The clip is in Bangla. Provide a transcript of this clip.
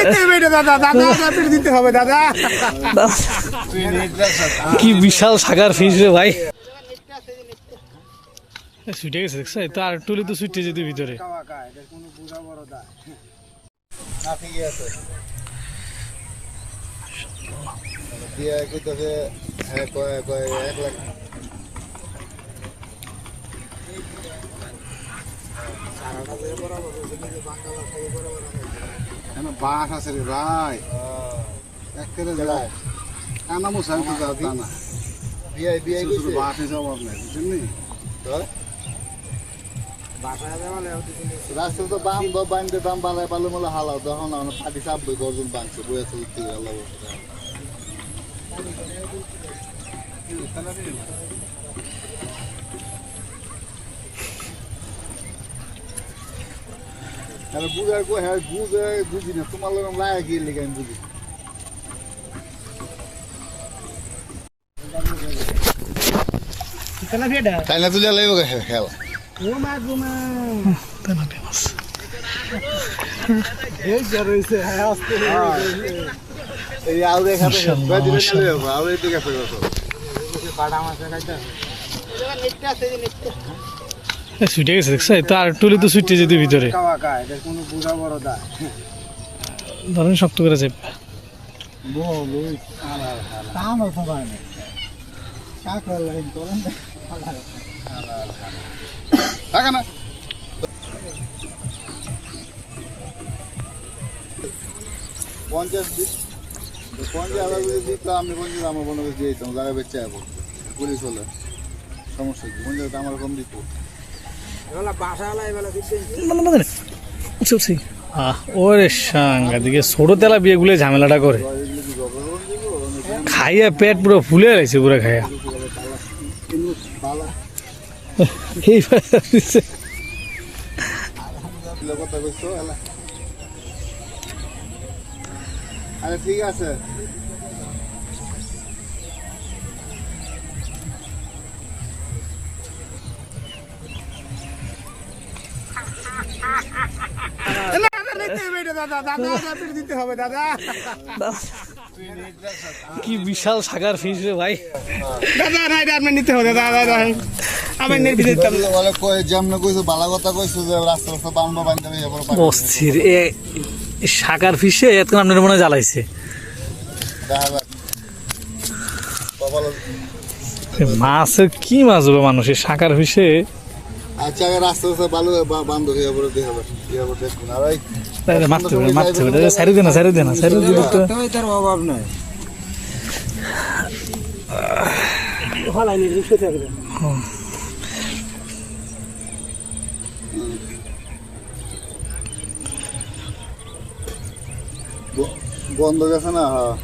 নিতে হবে এটা দাদা দাদা দিতে হবে দাদা। কি বিশাল সাগার ফিস রে ভাই। ছুটে গেছে দেখছ? তো আর টুলি তো ছুটে যেতে ভিতরে। কোনো বুঝা বড় দা না ঠিকই আছে হ্যাঁ আছে রে ভাই? একেবারে যায় কানা মুসা তো যা তা না বিআই অভাব নাই বুঝছেন নি? তো রাস্তা তো বাম দ বান্ধে দাম বাড়ায় পালে মলে হালাও তখন আমরা পাটি চাপবই গর্জন বাংছে বইয়া চলতে থেকে আল্লাহ আরে বুঝার কো হ্যাঁ বুঝে বুঝি না। তোমার লোক লাগে গিয়ে লেগে আমি বুঝি? তাই না তুলে লাগবে খেলা। হ্যাঁ এই আউরে ছুটে গেছে তো আর টুলি তো ছুটে যেতে ভিতরে। ধরেন শক্ত করে চেপ। পঞ্চাশ আমি পঞ্চাশ আমার দিয়ে দিতাম জায়গায় বেঁচে যাব পুলিশ হলে। সমস্যা কি? পঞ্চাশ আমার কম দিত। ওরে দিকে ছোট তেলা বিয়ে গুলো ঝামেলাটা করে। খাইয়া পেট পুরো ফুলে রয়েছে পুরো খাইয়া। ঠিক আছে। কি বিশাল সাগার ফিস রে ভাই। দাদা নিতে হবে দাদা দাদা আমি বলে কইছো কইছো যে রাস্তা রাস্তা অস্থির, এ সাগার ফিসে এত আপনার মনে জ্বালাইছে। মাছের কি মাছ হবে মানুষের? সাগার ফিসে আচ্ছা রাস্তা রাস্তা ভালো বান্ধ হয়ে পরে দেখা যাবে ইয়া পরে দেখুন। আর তাহলে মারতে হবে মারতে হবে। সারি দে সারি দে সারি দিলে তো তার অভাব নাই। হলাই নি থাকবে বন্ধ গেছে না? হ্যাঁ।